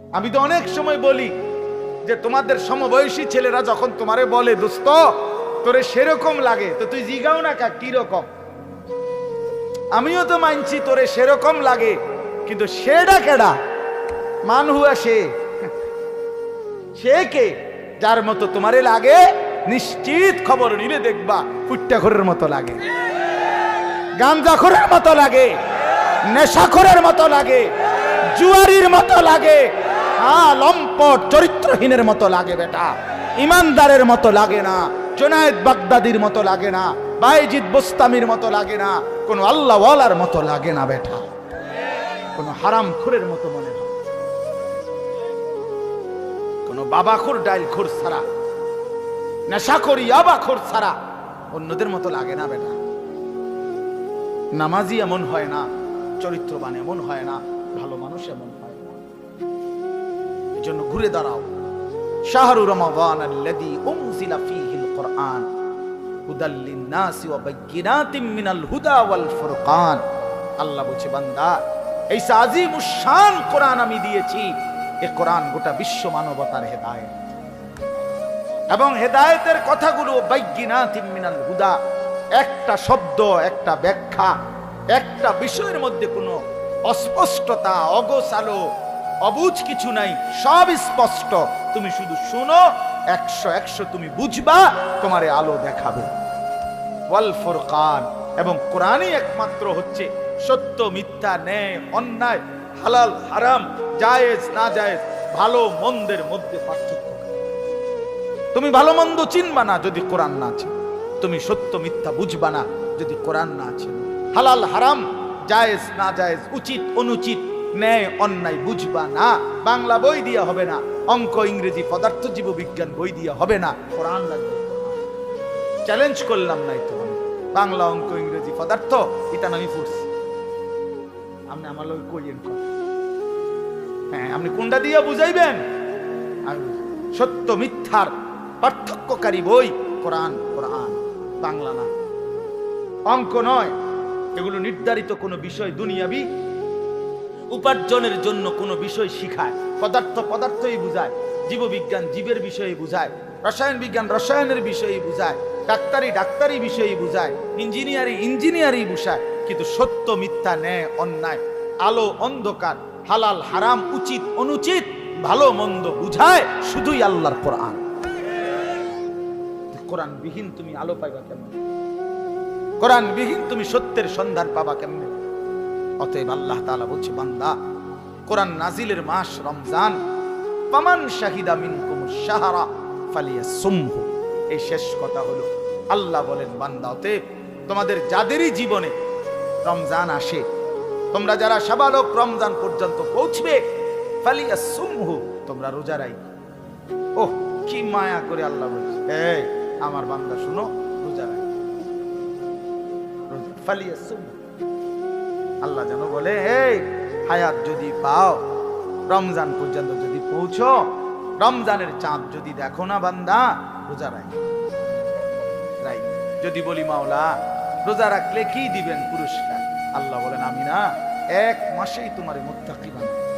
আমি তো অনেক সময় বলি যে তোমাদের সমবয়সী ছেলেরা যখন তোমারে বলে, দোস্ত, তোরে সেরকম লাগে, তো তুই জিগাও না কা, কি রকম? আমিও তো মানছি তোরে সেরকম লাগে, কিন্তু সেটা কেডা? মান হুয়া সে? সে কে? যার মতো তোমারে লাগে, নিশ্চিত খবর নিলে দেখবা ফুট্টাখরের মতো লাগে। গাঞ্জাখরের মতো লাগে। নেশাখরের মতো লাগে। জুয়ারির মতো লাগে। লম্পট চরিত্রহীনের মতো লাগে বেটা। ইমানদারের মতো লাগে না, জোনায়েদ বাগদাদির মতো লাগে না, বাইজিদ বোস্তামির মতো লাগে না, কোনো আল্লাহওয়ালার মতো লাগে না বেটা। কোনো হারাম খুরের মতো মনে হয়। কোনো বাবাখুর ডাইল খুর ছাড়া, নেশাখোর ইয়াবাখোর ছাড়া অন্যদের মতো লাগে না বেটা। নামাজি এমন হয় না, চরিত্রবান এমন হয় না, ভালো মানুষ এমন হয় জন্য ঘুরে দাঁড়াও। শাহরু রমাদান আল্লাযী উনজিলা ফীহিল কুরআন হুদাল লিন-নাসি ওয়া বাইয়িনাতিম মিনাল হুদা ওয়াল ফুরকান। আল্লাহ বলছে, বান্দা, এই আজিমুশ শান কোরআন আমি দিয়েছি এই কোরআন গোটা বিশ্ব মানবতার হেদায়েত। এবং হেদায়েতের কথাগুলো বাইয়িনাতিম মিনাল হুদা, একটা শব্দ, একটা ব্যাখ্যা, একটা বিষয়ের মধ্যে কোনো অস্পষ্টতা, অগোছালো অবুঝ কিছু নাই, সব স্পষ্ট। তুমি শুধু শুনো, একশো একশো তুমি বুঝবা, তোমারে আলো দেখাবে। ওয়াল এবং কোরআনই একমাত্র হচ্ছে সত্য, মিথ্যা, ন্যায়, অন্যায়, হালাল, হারাম, জায়েজ, না জায়েজ, ভালো, মন্দের মধ্যে পার্থক্য। তুমি ভালো, মন্দ চিনবা না যদি কোরআন না আছে তুমি সত্য, মিথ্যা বুঝবা না যদি কোরআন না আছে হালাল, হারাম, জায়েজ, না জায়েজ, উচিত, অনুচিত ন্যায় অন্যায় বুঝবা না। বাংলা বই দিয়ে হবে না। অঙ্ক, ইংরেজি, পদার্থ জীব বিজ্ঞান বই দিয়ে হবে না। কোরআন লাগবে চ্যালেঞ্জ করলাম নাই তো বাংলা অঙ্ক, ইংরেজি, পদার্থ, এটা আমি পড়ছি। আপনি আমার লোক কইয়েন হ্যাঁ আপনি কোনটা দিয়ে বুঝাইবেন? সত্য, মিথ্যার পার্থক্যকারী বই কোরআন কোরআন, বাংলা না। অঙ্ক নয়। এগুলো নির্ধারিত কোনো বিষয় দুনিয়াবি উপার্জনের জন্য কোনো বিষয় শিখায়। পদার্থ পদার্থই বুঝায়, জীববিজ্ঞান জীবের বিষয়ে বুঝায়, রসায়ন বিজ্ঞান রসায়নের বিষয়ে বুঝায়, ডাক্তারি ডাক্তারি বিষয়ে বুঝায়, ইঞ্জিনিয়ারিং ইঞ্জিনিয়ারিং বুঝায়, কিন্তু সত্য, মিথ্যা, ন্যায়, অন্যায়, আলো, অন্ধকার, হালাল, হারাম, উচিত, অনুচিত, ভালো, মন্দ বুঝায় শুধুই আল্লাহর কোরআন। কোরআন বিহীন তুমি আলো পাইবা কেমন? কোরআন বিহীন তুমি সত্যের সন্ধান পাবা কেমনে? অতএব আল্লাহ তাআলা বলছে, বান্দা, কোরআন নাজিলের মাস রমজান পামান শাহিদা মিনকুম শাহরা ফালিয়াসুমহু। এই শেষ কথা হলো, আল্লাহ বলেন, বান্দা, অতএব তোমাদের যাদেরই জীবনে রমজান আসে, তোমরা যারা সাবালক রমজান পর্যন্ত পৌঁছবে ফালিয়া ফালিয়াসুমহু, তোমরা রোজা রাই ওহ, কি মায়া করে আল্লাহ বলছে। এই, আমার বান্দা, শুনো, রোজা রাই রোজা, ফালিয়াসুমহু। আল্লাহ যেন বলে, এই হায়াত যদি পাও, রমজান পর্যন্ত যদি পৌঁছো, রমজানের চাঁদ যদি দেখো না বান্দা, রোজা রাখ। যদি বলি, মাওলা, রোজা রাখলে কি দিবেন পুরস্কার? আল্লাহ বলেন, আমি না, এক মাসেই তোমার মোত্তাকি বানাবো।